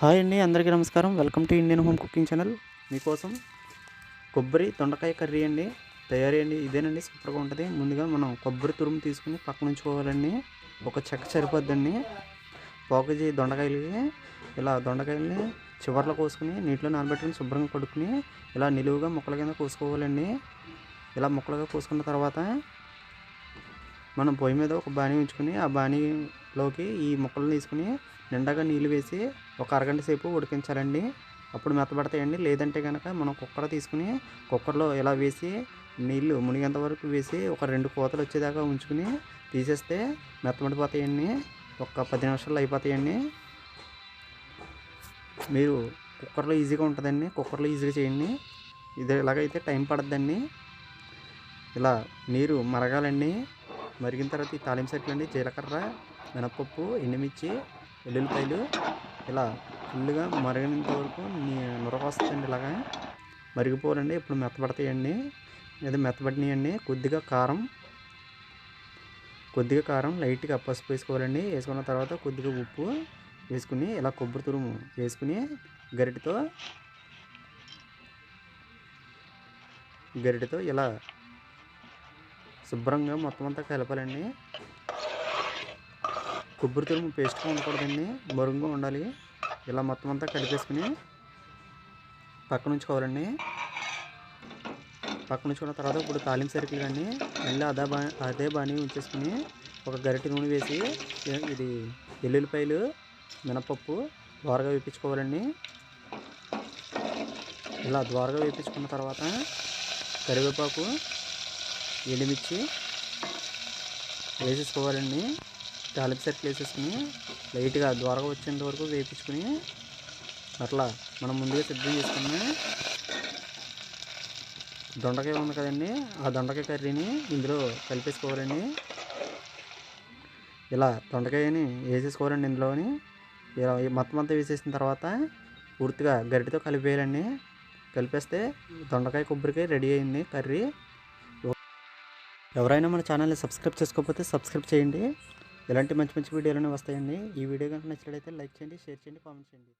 Hi అండి అందరికీ నమస్కారం. Welcome to Indian home cooking channel. మీకోసం కొబ్బరి దొండకాయ కర్రీ అండి. తయారీ అండి ఇదేనండి సూపర్గా ఉంటుంది. ముందుగా మనం కొబ్బరి తురుము తీసుకుని పక్కన ఉంచుకోవాలండి. ఒక చెక్క సరిపోద్దండి. పావు దొండకాయలకి. ఇలా దొండకాయలని చివర్లో కోసుకుని నీటిలో నానబెట్టుకుని శుభ్రంగా కడుక్కుని ఇలా నిలువుగా ముక్కల కింద కోసుకోవాలండి. ఇలా ముక్కలుగా కోసుకున్న తర్వాత మనం పొయ్యి మీద ఒక బాణీ ఉంచుకుని ఆ లోకి ఈ ముక్కలు తీసుకుని నిండాగా నీళ్ళు వేసి ఒక అరగంట సేపు ఉడికించాలండి. అప్పుడు మెత్తబడతాయండి. లేదంటే కనుక మనం కుక్కర్ తీసుకుని కుక్కర్లో ఇలా వేసి నీళ్ళు మునిగేంత వరకు వేసి ఒక రెండు కోతలు వచ్చేదాకా ఉంచుకుని తీసేస్తే మెత్తబడిపోతాయండి. ఒక పది నిమిషాలు అయిపోతాయండి. మీరు కుక్కర్లో ఈజీగా ఉంటుందండి. కుక్కర్లో ఈజీగా చేయండి. ఇది ఇలాగైతే టైం పడద్దండి. ఇలా నీరు మరగాలండి. మరిగిన తర్వాత ఈ తాలింపు సెట్లు అండి జీలకర్ర మినపప్పు ఎండుమిర్చి వెల్లుల్లిపాయలు ఇలా ఫుల్గా మరిగినంత వరకు నీ- ఇలాగా. మరిగిపోవాలండి. ఇప్పుడు మెత్తబడతాయండి. ఇది మెత్తబడినాయండి. కొద్దిగా కారం కొద్దిగా కారం లైట్గా పసుపు వేసుకోవాలండి. వేసుకున్న తర్వాత కొద్దిగా ఉప్పు వేసుకుని ఇలా కొబ్బరి తురుము వేసుకుని గరిటతో గరిటతో ఇలా శుభ్రంగా మొత్తం అంతా కలపాలండి. కొబ్బరి తురుము పేస్ట్గా ఉండకూడదండి. మరుగుగా ఉండాలి. ఇలా మొత్తం అంతా కలిపేసుకుని పక్కన ఉంచుకోవాలండి. పక్కన ఉంచుకున్న తర్వాత ఇప్పుడు తాలింపు సరుకులు కానీ మళ్ళీ అదే బా అదే బాణీ ఉంచేసుకుని ఒక గరిటె నూనె వేసి ఇది ఎల్లుల్లిపాయలు మినపప్పు ద్వారగా వేపించుకోవాలండి. ఇలా ద్వారగా వేపించుకున్న తర్వాత కరివేపాకు ఎండుమిర్చి వేసేసుకోవాలండి. తాలింపు సెట్లు వేసేసుకుని లైట్గా ద్వారగా వచ్చేంత వరకు వేపించుకుని అట్లా మనం ముందుగా సిద్ధం చేసుకుని దొండకాయ ఉంది కదండి. ఆ దొండకాయ కర్రీని ఇందులో కలిపేసుకోవాలండి. ఇలా దొండకాయని వేసేసుకోవాలండి ఇందులోని. ఇలా మొత్తం అంతా వేసేసిన తర్వాత పూర్తిగా గరిటితో కలిపేయాలండి. కలిపేస్తే దొండకాయ కొబ్బరికాయ రెడీ అయింది కర్రీ. ఎవరైనా మన ఛానల్ని సబ్స్క్రైబ్ చేసుకోకపోతే సబ్స్క్రైబ్ చేయండి. ఇలాంటి మంచి మంచి వీడియోలన్నీ వస్తాయండి. ఈ వీడియో కనుక నచ్చినట్లయితే లైక్ చేయండి షేర్ చేయండి కామెంట్ చేయండి.